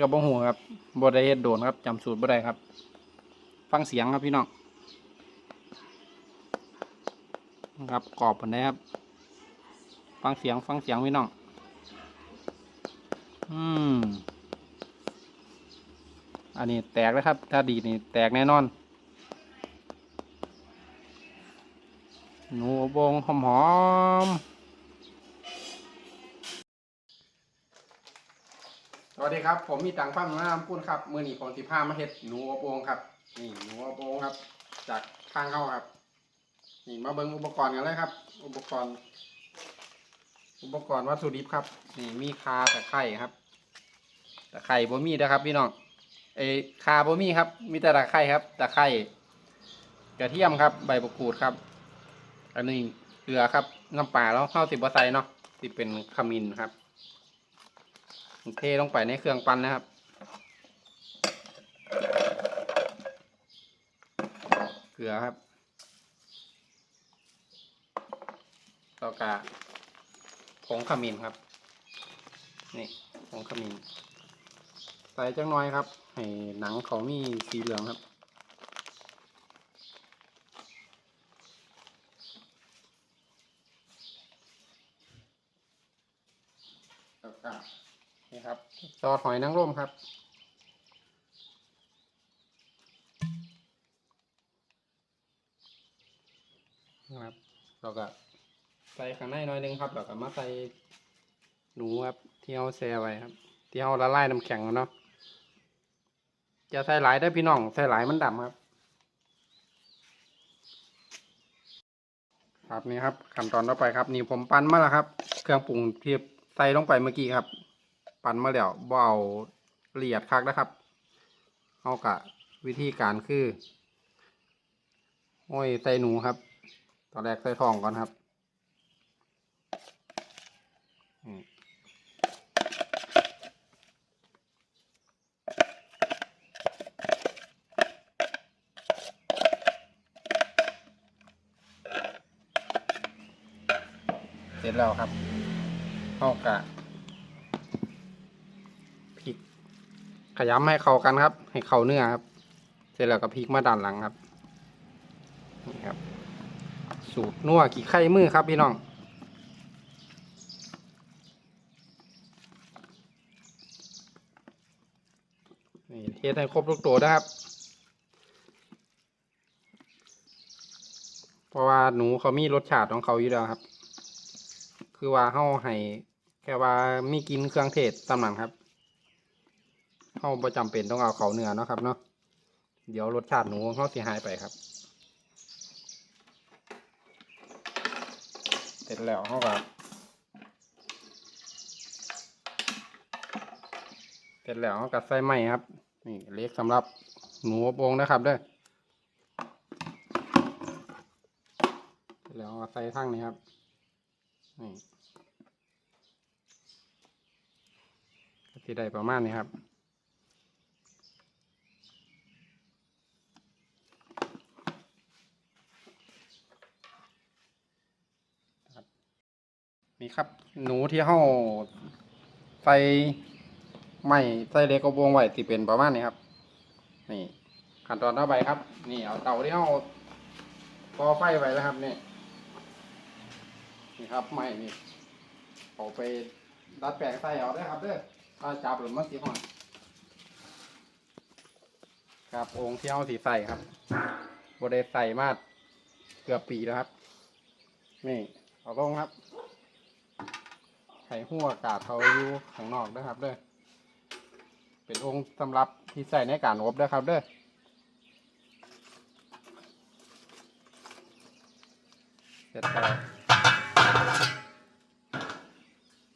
กับบ่หูครับบ่ได้เฮ็ดโดนครับจำสูตรบ่ได้ครับ ฟังเสียงครับพี่น้องครับกรอบปานใดครับ ฟังเสียงฟังเสียงพี่น้อง อืม อันนี้แตกแล้วครับ ถ้าดีนี่แตกแน่นอน หนูบงหอมหอม สวัสดีครับ ผมมีตังฟ้ามาพูดครับ มือหนีผมสิผ้ามาเฮ็ดหนูอบงครับ นี่หนูอบงครับ จากข้างเข้าครับ นี่มาเบิ่งอุปกรณ์กันเลยครับ อุปกรณ์ อุปกรณ์วัตถุดิบครับ นี่มีคาตะไคร่ครับตะไคร่บ่มีนะครับ พี่น้องเอ้คาบ่มีครับ มีแต่ตะไคร่ครับตะไคร่กระเทียมครับ ใบมะกรูดครับ อันนี้เกลือครับน้ำปลาแล้วข้าวสิบใส่เนาะที่เป็นขมิ้นครับ เทลงไปในเครื่องปั้นนะครับ เกลือครับแล้วก็ผงขมิ้นครับ นี่ผงขมิ้นใส่จังน้อยครับ ให้หนังเขามีสีเหลืองครับแล้วก็ นี่ครับซอสหอยนางรมครับ นะครับ เราก็ใส่ข้างในหน้อยหนึงครับแล้วก็มาใส่หนูครับ ที่เอาแช่ไว้ครับ ที่เอาละลายน้ำแข็งแล้วเนาะจะใส่หลายได้พี่น้องใส่หลายมันดำครับ ครับนี่ครับขั้นตอนต่อไปครับ นี่ผมปั้นมาแล้วครับ เครื่องปรุงที่ใส่ลงไปเมื่อกี้ครับ ปั้นมาแล้วเบเอาละเอียดคักนะครับเอากะวิธีการคือโอ้ยใส่หนูครับ ตอนแรกใส่ทองก่อนครับเสร็จแล้วครับเอากะพริก ขยำให้เข้ากันครับ ให้เข้าเนื้อครับ เสร็จแล้วก็พริกมาด้านหลังครับนี่ครับ สูตรนัวกี่ไข่มือครับพี่น้องนี่เฮ็ดให้ครบทุกตัวนะครับ เพราะว่าหนูเขามีรสชาติของเขาอยู่แล้วครับ คือว่าเฮาให้แค่ว่ามีกินเครื่องเทศตำหนังครับาประจำเป็นต้องเอาเขาเนื้อเนาะครับเนาะเดี๋ยวรสชาติหนูเขาเสิหายไปครับ เสร็จแล้วเขาก็เสร็จแล้วเขาก็ใส่ไม้ครับนี่เล็กสำหรับหนูอบองนะครับเด้อเสร็จแล้วใส่ทั้งนี้ครับนี่ก็สิได้ประมาณนี้ครับ นี่ครับ หนูที่เฮาใส่ไม้ใส่เล็กกระวงไว้ที่เป็นประมาณนี้ครับ นี่ขั้นตอนต่อไปครับ นี่เอาเตาที่เฮาพอไฟไว้แล้วครับนี่นี่ครับไม้นี่เอาไปดัดแปลงใส่เอาได้ครับเด้อถ้าจับหรือมันสิหอนครับองค์ที่เฮาสีใส่ครับบได้ใส่มาเกือบปีแล้วครับ นี่เอาลงครับ หัวอากาศเขาอยู่ข้างนอกนะครับเด้อเป็นองค์สำหรับที่ใส่ในการอบนะครับเด้อเสร็จแล้ว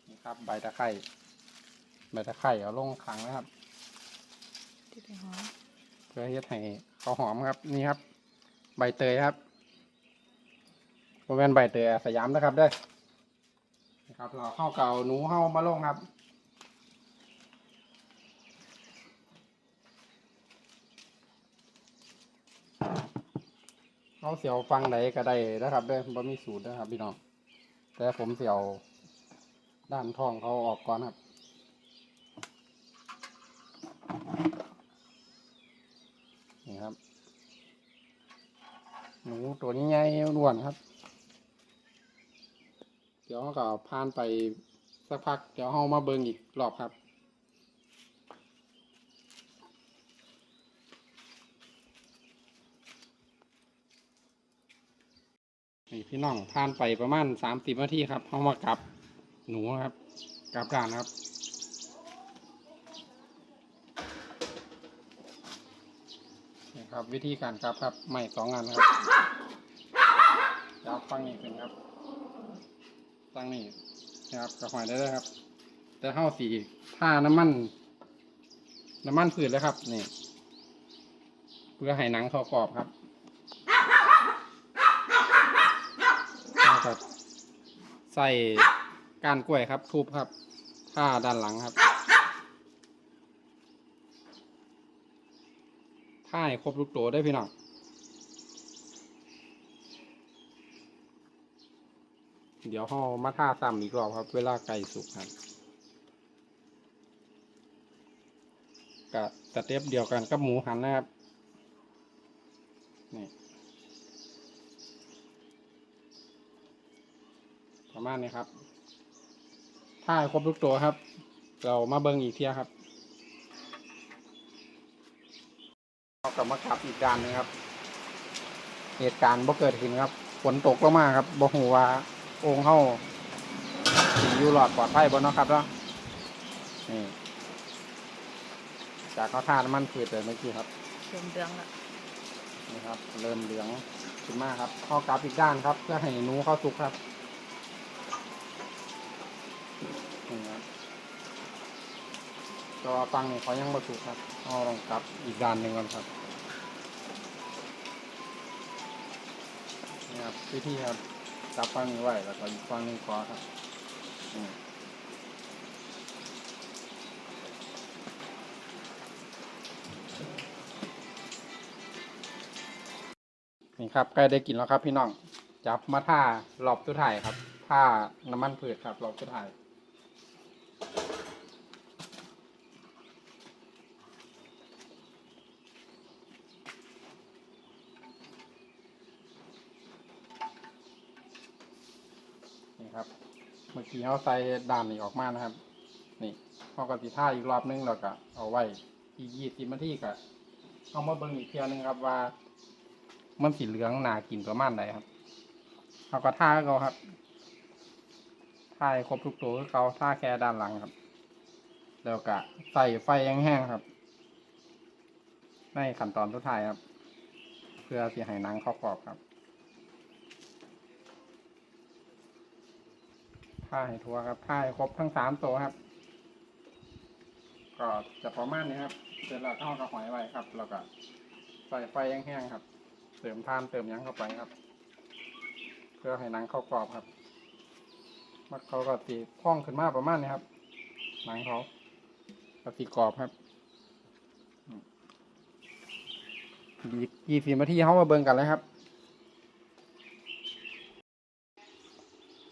นี่ครับใบตะไคร้ใบตะไคร้เอาลงขังนะครับจะได้หอมเพื่อให้เขาหอมครับนี่ครับ ใบเตยครับโมเมนใบเตยสยามนะครับเด้อ ครับเราเข้าเก่าหนูเข้ามาลงครับ เขาเสียวฟังไหนก็ได้นะครับเด้อบ่มีสูตรนะครับพี่น้อง แต่ผมเสียวด้านทองเขาออกก่อนครับนี่ครับ หนูตัวนี้ไงญ่ลวนครับ ดี๋ยวเราก็ผ่านไปสักพัก เดี๋ยวเรามาเบิ่งอีกรอบครับนี่พี่น้องผ่านไปประมาณสามสิบนาทีครับเขามากลับหนูครับกลับด่านครับ นี่ครับวิธีการกลับครับไม่สองอันครับจับฟังนี่ขึ้นครับ ตั้งนี่นะครับกระหอยได้เลยครับ แต่เข้าสีท่าน้ำมัน น้ำมันผืดเลยครับนี่เพื่อให้หนังเขากรอบครับแล้วก็ใส่กานกล้วยครับทุบครับผ้าด้านหลังครับผ้าให้ครบลูกโตได้พี่น้อง เดี๋ยวห่อมาท่าซ้ำอีกรอบครับ เวลาไก่สุกครับกับสเต็ปเดียวกันกับหมูหันนะครับนี่ประมาณนี้ครับ ถ้าครบทุกตัวครับ เรามาเบิ้งอีกเที่ยครับเรากลับมาขับอีกด้านนึงครับ เหตุการณ์บ่เกิดขึ้นครับฝนตกลงมาครับบ่หูว่า องเข้าสีอยู่หลอดปลอดภัยบ่เนาะครับเนาะนี่จากเขาทาน้ำมันพืชเลยเมื่อกี้ครับเดืองเดืองละนี่ครับ เริ่มเหลืองขึ้นมากครับเข้ากลับอีกด้านครับ เพื่อให้หนูเข้าสุกครับนี่ครับตัวฟังนี่เขายังมาสุกครับเอาลองกลับอีกด้านหนึ่งก่อนครับนี่ครับวิธีครับ จับฟังนี้ไว้แล้วก็อีกฟังหนึงขอครับนี่นี่ครับใกล้ได้กินแล้วครับพี่น้อง จับมาท่ารอบสุดท้ายครับท่าน้ำมันพืชครับรอบสุดท้าย นี่ครับ เมื่อกี้เขาใส่ด่านนี้ออกมานะครับ นี่พอกติท่าอีกรอบนึงแล้วก็เอาไว้อีกยี่สิบนาทีก็เอามาเบิ่งอีกเทียนึงครับว่า มันสีเหลืองหนากินประมาณไหนครับเอาก็ท่าเขาครับท่าครบทุกตัวคือเขาท่าแค่ด้านหลังครับ แล้วก็ใส่ไฟแห้งๆครับในขั้นตอนสุดท้ายครับ เพื่อสีให้หนังเขากรอบครับ ผ้าให้ทัวครับผ้าให้ครบทั้งสามตัวครับ ก็จะประมาณนี้ครับเสร็จแล้วก็เอากระหอยไว้ครับ แล้วก็ใส่ไฟแห้งๆครับ เติมทานเติมยังเข้าไปครับ เพื่อให้หนังเข้ากรอบครับมันเขาก็ตีพองขึ้นมาประมาณนี้ครับ หนังเขาก็ตีกรอบครับยี่สิบนาทีเขามาเบิ่งกันเลยครับ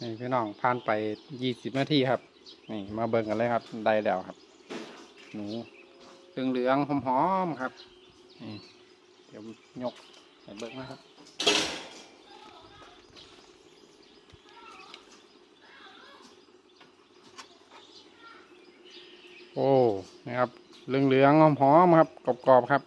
นี่พี่น้องผ่านไปยี่สิบนาทีครับ นี่มาเบิ่งกันเลยครับ ได้แล้วครับ หนูเหลืองๆหอมๆครับ นี่เดี๋ยวยกให้เบิ่งนะครับโอ้ นะครับ เหลืองๆหอมๆครับ กรอบๆครับ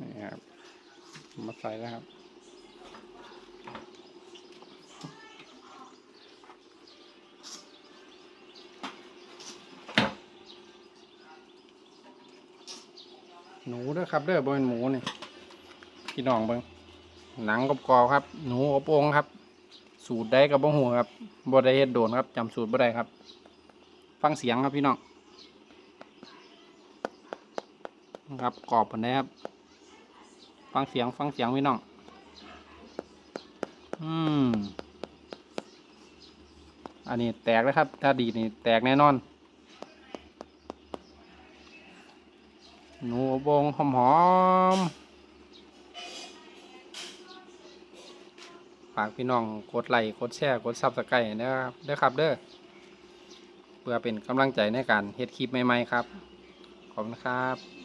นี่ครับ มา ใส่แล้วครับ หนูด้อครับเด้อบนหมูนี่พี่น้องเบิ้งหนังกรอบๆครับ หนูอบโองครับ สูตรได้กับบ่หัวครับบ่ได้เฮ็ดโดนครับจำสูตรบ่ได้ครับ ฟังเสียงครับพี่น้องครับกรอบปานใดครับ ฟังเสียงฟังเสียงพี่น้อง อืม อันนี้แตกแล้วครับ ถ้าดีนี่แตกแน่นอน หนูบงหอมหอมฝากพี่น้องกดไลค์กดแชร์กดซับสไครต์นะครับเด้อครับเด้อเพื่อเป็นกำลังใจในการเฮ็ดคลิปใหม่ๆครับ ขอบคุณครับ